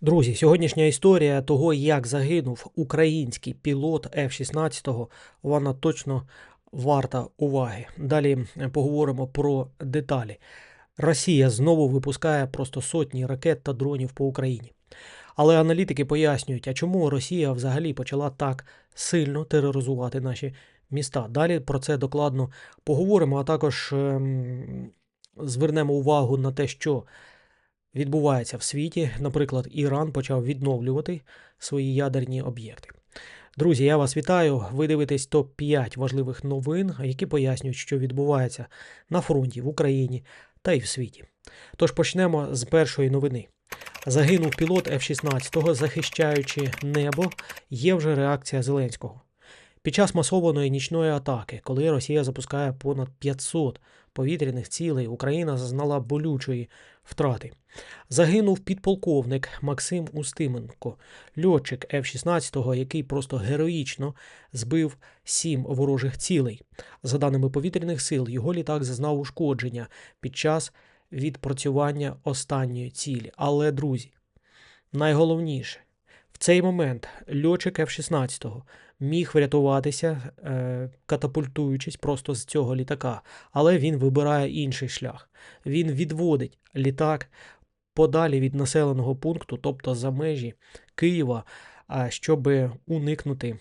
Друзі, сьогоднішня історія того, як загинув український пілот F-16, вона точно варта уваги. Далі е, поговоримо про деталі. Росія знову випускає просто сотні ракет та дронів по Україні. Але аналітики пояснюють, а чому Росія взагалі почала так сильно тероризувати наші міста. Далі про це докладно поговоримо, а також ем, звернемо увагу на те, що відбувається в світі. Наприклад, Іран почав відновлювати свої ядерні об'єкти. Друзі, я вас вітаю. Ви дивитесь топ-5 важливих новин, які пояснюють, що відбувається на фронті в Україні та й в світі. Тож почнемо з першої новини. Загинув пілот F-16, захищаючи небо, є вже реакція Зеленського. Під час масованої нічної атаки, коли Росія запускає понад 500 повітряних цілей, Україна зазнала болючої втрати. Загинув підполковник Максим Устименко, льотчик F-16, який просто героїчно збив сім ворожих цілей. За даними повітряних сил, його літак зазнав ушкодження під час відпрацювання останньої цілі. Але, друзі, найголовніше, в цей момент льотчик F-16 міг врятуватися, е, катапультуючись просто з цього літака, але він вибирає інший шлях. Він відводить літак подалі від населеного пункту, тобто за межі Києва, щоб уникнути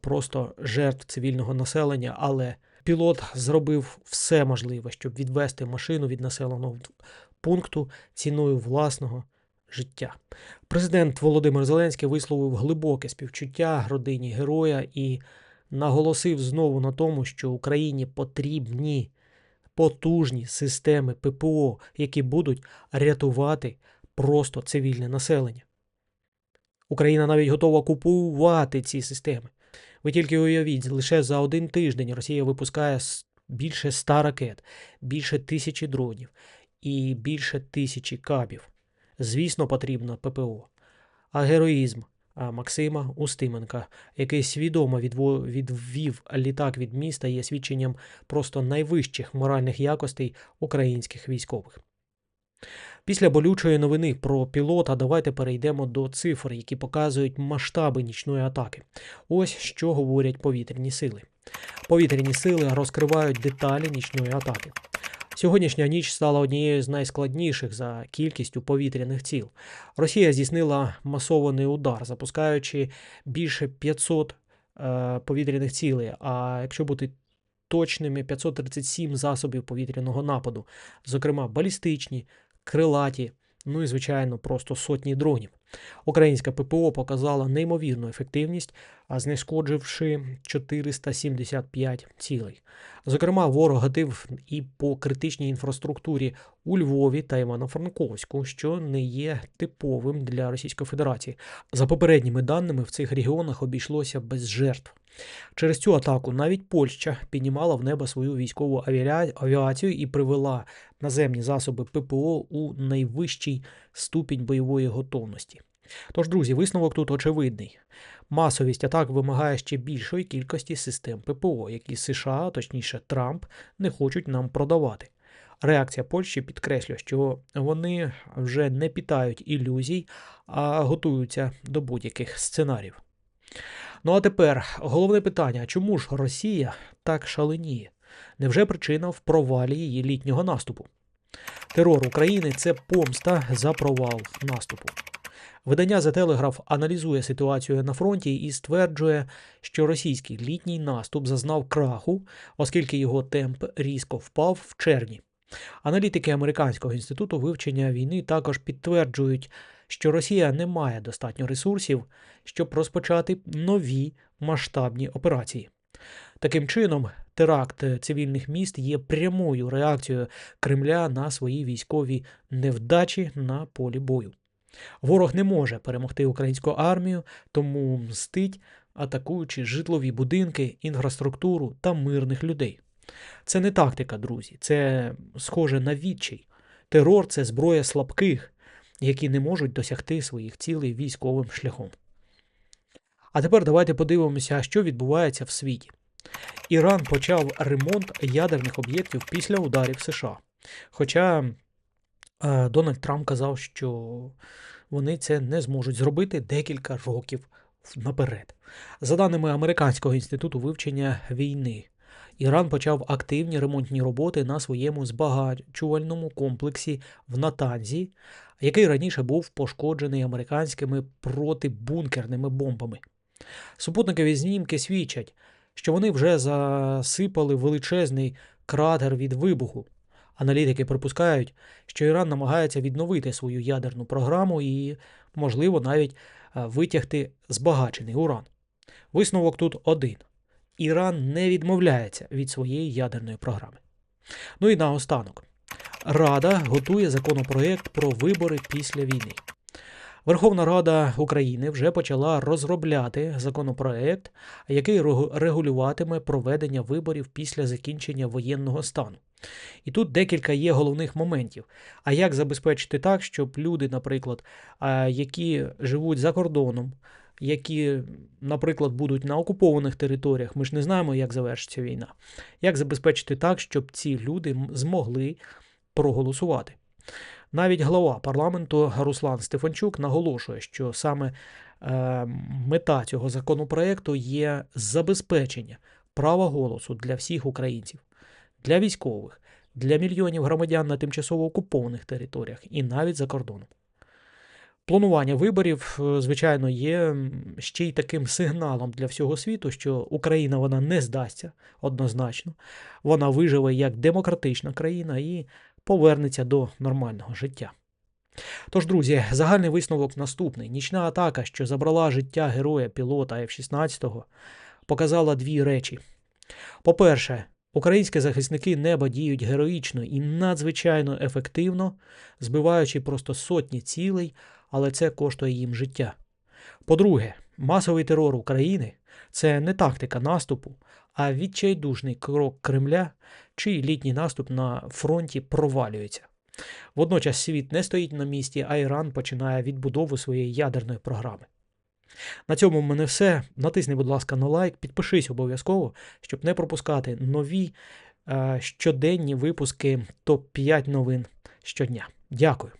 просто жертв цивільного населення. Але пілот зробив все можливе, щоб відвести машину від населеного пункту ціною власного життя. Президент Володимир Зеленський висловив глибоке співчуття родині героя і наголосив знову на тому, що Україні потрібні потужні системи ППО, які будуть рятувати просто цивільне населення. Україна навіть готова купувати ці системи. Ви тільки уявіть, лише за один тиждень Росія випускає більше ста ракет, більше тисячі дронів і більше тисячі кабів. Звісно, потрібно ППО. А героїзм Максима Устименка, який свідомо відвів літак від міста, є свідченням просто найвищих моральних якостей українських військових. Після болючої новини про пілота давайте перейдемо до цифр, які показують масштаби нічної атаки. Ось що говорять повітряні сили. Повітряні сили розкривають деталі нічної атаки. Сьогоднішня ніч стала однією з найскладніших за кількістю повітряних ціл. Росія здійснила масований удар, запускаючи більше 500 е, повітряних цілей. А якщо бути точними, 537 засобів повітряного нападу, зокрема балістичні, крилаті, ну і звичайно, просто сотні дронів. Українська ППО показала неймовірну ефективність, знешкодживши 475 цілей. Зокрема, ворог гатив і по критичній інфраструктурі у Львові та Івано-Франковську, що не є типовим для Російської Федерації. За попередніми даними, в цих регіонах обійшлося без жертв. Через цю атаку навіть Польща піднімала в небо свою військову авіацію і привела наземні засоби ППО у найвищий ступінь бойової готовності. Тож, друзі, висновок тут очевидний. Масовість атак вимагає ще більшої кількості систем ППО, які США, точніше Трамп, не хочуть нам продавати. Реакція Польщі підкреслює, що вони вже не питають ілюзій, а готуються до будь-яких сценаріїв. Ну а тепер головне питання: чому ж Росія так шаленіє? Невже причина в провалі її літнього наступу? Терор України це помста за провал наступу. Видання The Telegraph аналізує ситуацію на фронті і стверджує, що російський літній наступ зазнав краху, оскільки його темп різко впав в червні. Аналітики Американського інституту вивчення війни також підтверджують, що Росія не має достатньо ресурсів, щоб розпочати нові масштабні операції. Таким чином, теракт цивільних міст є прямою реакцією Кремля на свої військові невдачі на полі бою. Ворог не може перемогти українську армію, тому мстить, атакуючи житлові будинки, інфраструктуру та мирних людей. Це не тактика, друзі, це схоже на відчай. Терор це зброя слабких, які не можуть досягти своїх цілей військовим шляхом. А тепер давайте подивимося, що відбувається в світі. Іран почав ремонт ядерних об'єктів після ударів США. Хоча е, Дональд Трамп казав, що вони це не зможуть зробити декілька років наперед. За даними Американського інституту вивчення війни, Іран почав активні ремонтні роботи на своєму збагачувальному комплексі в Натанзі, який раніше був пошкоджений американськими протибункерними бомбами. Супутникові знімки свідчать, що вони вже засипали величезний кратер від вибуху. Аналітики припускають, що Іран намагається відновити свою ядерну програму і, можливо, навіть е, витягти збагачений уран. Висновок тут один: Іран не відмовляється від своєї ядерної програми. Ну і наостанок. Рада готує законопроєкт про вибори після війни. Верховна Рада України вже почала розробляти законопроект, який регулюватиме проведення виборів після закінчення воєнного стану. І тут декілька є головних моментів. А як забезпечити так, щоб люди, наприклад, які живуть за кордоном, які, наприклад, будуть на окупованих територіях, ми ж не знаємо, як завершиться війна. Як забезпечити так, щоб ці люди змогли проголосувати? Навіть глава парламенту Руслан Стефанчук наголошує, що саме е, мета цього законопроекту є забезпечення права голосу для всіх українців, для військових, для мільйонів громадян на тимчасово окупованих територіях і навіть за кордоном. Планування виборів, е, звичайно, є ще й таким сигналом для всього світу, що Україна вона не здасться однозначно, вона виживе як демократична країна і повернеться до нормального життя. Тож, друзі, загальний висновок наступний: нічна атака, що забрала життя героя пілота F-16, показала дві речі. По-перше, українські захисники неба діють героїчно і надзвичайно ефективно, збиваючи просто сотні цілей, але це коштує їм життя. По-друге, масовий терор України це не тактика наступу, а відчайдушний крок Кремля, чий літній наступ на фронті провалюється. Водночас світ не стоїть на місці, а Іран починає відбудову своєї ядерної програми. На цьому в мене все. Натисни, будь ласка, на лайк, підпишись обов'язково, щоб не пропускати нові е, щоденні випуски топ-5 новин щодня. Дякую.